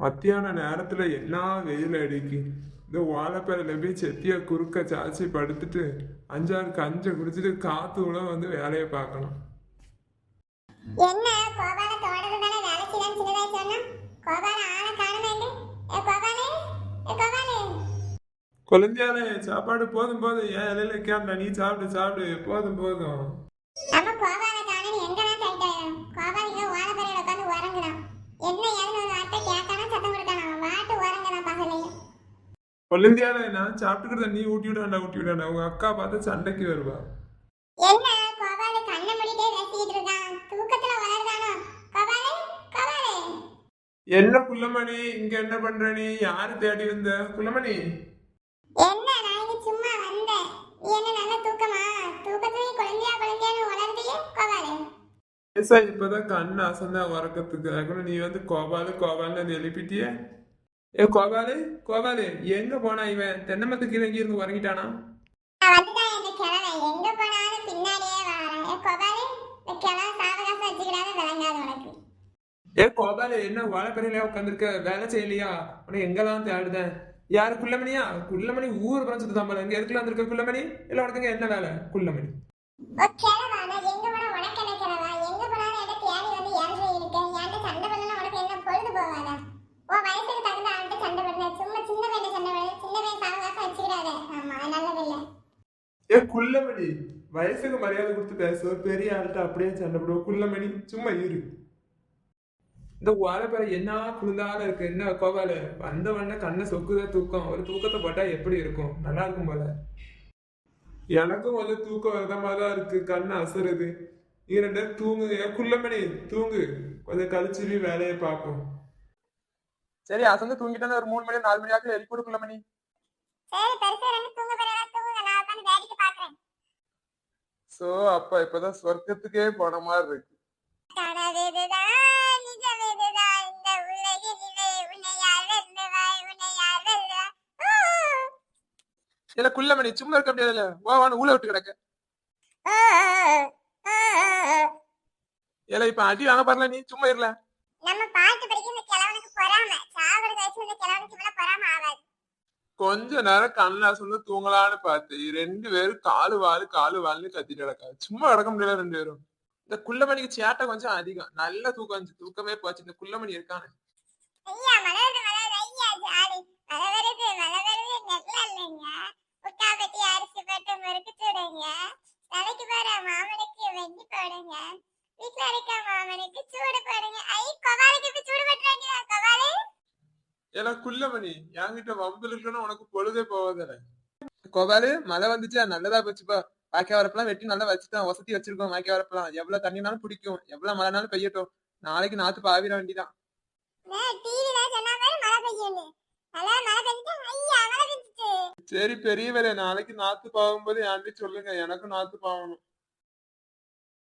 மத்தியான நேரத்துல என்ன வெயில் அடிக்கு? இந்த வாழைப்பேரில போய் செத்திய குறுக்க சாச்சி படுத்துட்டு அஞ்சாறு கஞ்சை குடிச்சிட்டு காத்து உள்ள வந்து வேலையை பார்க்கணும். என்ன? கோபால தோட்டத்து தானே வேலை செய்யலாம் சின்னதா சொன்னா? கோபால ஆளை காணுமே ஏ கோபாலே? ஏ கோபாலே? குழந்தையாலே சாப்பாடு போதும் போதும் ஏன் இலையில கேண்டா நீ சாப்பிடு சாப்பிடு போதும் போதும். குழந்தையாலே நான் சாப்பிட்டுக்கிறத நீ ஊட்டி விடாண்டா ஊட்டி விடாண்டா உங்க அக்கா பார்த்து சண்டைக்கு வருவா. என்ன? கோபால கண்ணை மூடிட்டே பேசிக்கிட்டு இருக்கான். தூக்கத்துல கோபாலே கோபாலே. என்ன குள்ளமணி? இங்க என்ன பண்ற நீ? யாரு தேடி வந்த? குள்ளமணி? என்ன? நான் இங்க சும்மா வந்தேன். நீ என்ன நல்ல தூக்கமா? தூக்கத்துலயும் குழந்தையா குழந்தையான்னு உணர்ந்தியே கோபாலே. ஏசா இப்பதான் கண் அசந்தா உறக்கத்துக்கு. அதுக்குள்ள நீ வந்து கோபாலு கோபால்னு எழுப்பிட்டியே? ஏ கோபாலு கோபாலு எங்க போனா இவன்? தென்னமத்துக்கு கீழே இங்க இருந்து உறங்கிட்டானா? எங்க ஏ கோபாலே என்ன வாழைக்கரையில உட்காந்துருக்க வேலை செய்யலையா? உனக்கு எங்கெல்லாம் தேடுதேன்? யாரு குள்ளமணியா? குள்ளமணி ஊர் பிறந்தது தம்பல இங்க எதுக்குள்ள வந்திருக்க குள்ளமணி? இல்ல உனக்கு என்ன வேலை? குள்ளமணி ஓ கிழவா நான் எங்க போனா உனக்கு என்ன கிழவா எங்க போனாலும் என்ன தேடி வந்து இறங்கி இருக்கேன் என்கிட்ட சண்டை பண்ணலாம் உனக்கு என்ன பொழுது போவாதா உன் வயசுக்கு தகுந்த அவன்கிட்ட சண்டை பண்ண சும்மா சின்ன பையன் சண்டை பண்ண சின்ன பையன் சாவகாசம் வச்சுக்கிடாத ஆமா அது நல்லதில்லை ஏ குள்ளமணி வயசுக்கு மரியாதை கொடுத்து பேச பெரிய ஆள்கிட்ட அப்படியே சண்டை போடுவோம் குள்ளமணி சும்மா இரு. இந்த வாழைப்பறை என்ன குளிர்ந்தாலும் இருக்கு? என்ன கோபாலு? வந்த உடனே கண்ணை சொக்குதா தூக்கம்? ஒரு தூக்கத்தை போட்டா எப்படி இருக்கும்? நல்லா இருக்கும் போல. எனக்கும் கொஞ்சம் தூக்கம் வரதமா தான் இருக்கு. கண்ணு அசருது. நீ ரெண்டு பேரும் தூங்கு. ஏன் குள்ளமணி தூங்கு. கொஞ்சம் கழிச்சு வேலையை பார்ப்போம். சரி அசந்து தூங்கிட்டு ஒரு மூணு மணி நாலு மணி ஆகும் எழுப்பி கொடுக்கல மணி சரி பெருசு ரெண்டு தூங்க போறதா சோ அப்ப இப்பதான் சொர்க்கத்துக்கே போன மாதிரி இருக்கு இல்ல குள்ளமணி சும்மா இருக்க முடியாதுல்ல வா வான்னு ஊழ விட்டு கிடக்க. இல்ல இப்ப அடி வாங்க பாருல நீ சும்மா இருல. நம்ம பாட்டு படிக்க இந்த கிழவனுக்கு பொறாம. சாவர வயசு இந்த கிழவனுக்கு இவ்வளவு பொறாம ஆகாது. கொஞ்ச நேரம் கண்ணா அசந்து தூங்கலான்னு பார்த்து ரெண்டு பேரும் காலு வாலு காலு வாலுன்னு கத்திட்டு கிடக்கா சும்மா கிடக்க முடியல ரெண்டு பேரும். இந்த குள்ளமணிக்கு சேட்டை கொஞ்சம் அதிகம். நல்ல தூக்கம் வந்துச்சு தூக்கமே போச்சு. இந்த குள்ளமணி இருக்கானு. வீட்டுல இருக்க மாமனுக்கு சூடு போடுங்க. ஐ சூடு ஏன்னா குள்ளமணி என்கிட்ட வம்பு இருக்குன்னு உனக்கு பொழுதே போவதில்ல கோபாலு மழை வந்துச்சா? நல்லதா போச்சுப்பா வாய்க்கா வரப்பெல்லாம் வெட்டி நல்லா வச்சுட்டோம். வசதி வச்சிருக்கோம் வாய்க்கா வரப்பெல்லாம். எவ்வளவு தண்ணினாலும் பிடிக்கும். எவ்வளவு மழைனாலும் பெய்யட்டும். நாளைக்கு நாத்து பாவிட வேண்டிதான். சரி பெரியவரே நாளைக்கு நாத்து பாவும்போது என்கிட்ட சொல்லுங்க. எனக்கும் நாத்து பாவணும்.